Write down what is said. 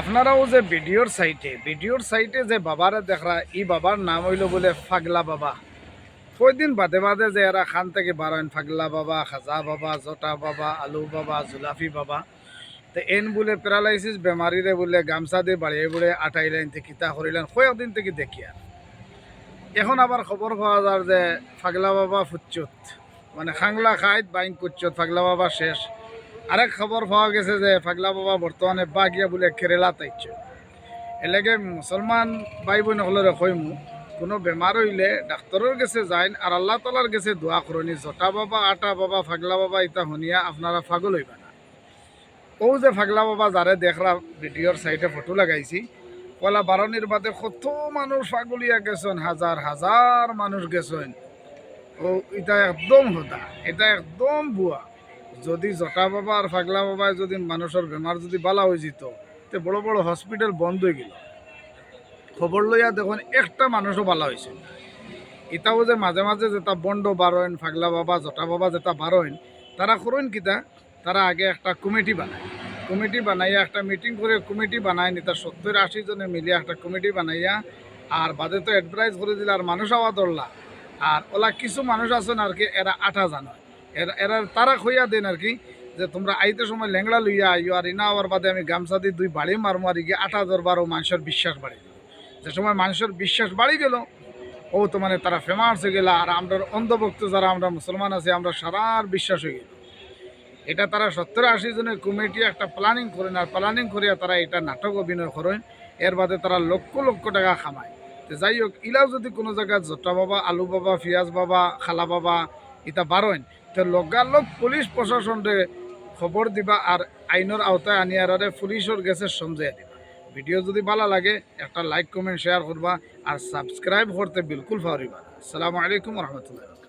আপনারাও যে ভিডিওর সাইটে ভিডিওর সাইটে যে বাবারে দেখরা, ই বাবার নাম হইল বলে ফাগলা বাবা। কয়দিন বাদে বাদে যে এরা খান থেকে বারোয়েন ফাগলা বাবা, খাজা বাবা, জটা বাবা, আলু বাবা, জুলাফি বাবা। তো এন বলে প্যারালাইসিস বেমারিরে বলে গামছা দিয়ে বাড়িয়ে বলে আটাই লাইন থেকে কিতা করিলেন কয়েকদিন থেকে দেখি আর। এখন আবার খবর পাওয়া যায় যে ফাগলা বাবা ফুচ্চুত। মানে খাংলা খাইত বাইন কুচ্চুত, ফাগলা বাবা শেষ। আরেক খবর পাওয়া গেছে যে ফাগলা বাবা বর্তমানে বাগিয়া বলে কেরালা তাইছে এলাকে মুসলমান ভাই বোন হলরে কইমু কোনো বেমার হইলে ডাক্তরের কাছে যাইন আর আল্লাহ তালার কাছে দোয়া করনি জটা বাবা, আটা বাবা, ফাগলা বাবা, ইতা শুনিয়া আপনারা পাগল হইবা না ও যে ফাগলা বাবা যারে দেখরা ভিডিওর সাইডে ফটো লাগাইছি পয়লা বারণির বাদে কত মানুষ পাগলিয়া গেছেন হাজার হাজার মানুষ গেছেন। ও এটা একদম হতা এটা একদম বুয়া যদি জটা বাবা আর ফাগলা বাবায় যদি মানুষের বেমার যদি বালা হয়ে যেত, তে বড় বড় হসপিটাল বন্ধ হয়ে গেল। খবর লইয়া দেখুন একটা মানুষও বালা হয়েছে এটাও যে মাঝে মাঝে যেটা বন্ড বারোয়েন ফাগলা বাবা, জটা বাবা যেটা বারোয়েন তারা করুন কিতা? তারা আগে একটা কমিটি বানায়। কমিটি বানাইয়া একটা মিটিং করে কমিটি বানায় নি তার সত্তর আশি জনে মিলিয়ে একটা কমিটি বানাইয়া, আর বাদে তো অ্যাডভাইস করে দিলে আর মানুষ আওয়া ধরলা। আর ওলা কিছু মানুষ আছেন আর কি, এরা আঠা জানো এরা তারা খইয়া দেন আর কি, যে তোমরা আইতে সময় ল্যাংড়া লইয়া আইও আর ইনা হওয়ার বাদে আমি গামছা দিয়ে দুই বাড়ি মারমো আর গিয়ে আটা দরবারও মানুষের বিশ্বাস বাড়ি। গেল যে সময় মানুষের বিশ্বাস বাড়ি গেল, ও তো মানে তারা ফেমাস হয়ে গেল, আর আমরা অন্ধভক্ত যারা আমরা মুসলমান আছি, আমরা সারার বিশ্বাস হয়ে গেল। এটা তারা সত্তর আশি জনের কমিটি একটা প্ল্যানিং করেন আর প্ল্যানিং করিয়া তারা এটা নাটক অভিনয় করেন, এর বাদে তারা লক্ষ লক্ষ টাকা খামায়। তো যাই হোক, ইলাও যদি কোনো জায়গায় জটা বাবা, আলু বাবা পিয়াজ বাবা, খালা বাবা, ইটা বারোইন তো লগালগ পুলিশ প্রশাসনরে খবর দিবা আর আইনের আওতায় আনি আর পুলিশের গেছে সমঝাই দিবা। ভিডিও যদি ভালো লাগে একটা লাইক কমেন্ট শেয়ার করবা আর সাবস্ক্রাইব করতে বিলকুল ফাউরিবা আসসালামু আলাইকুম রহমতুল্লাহ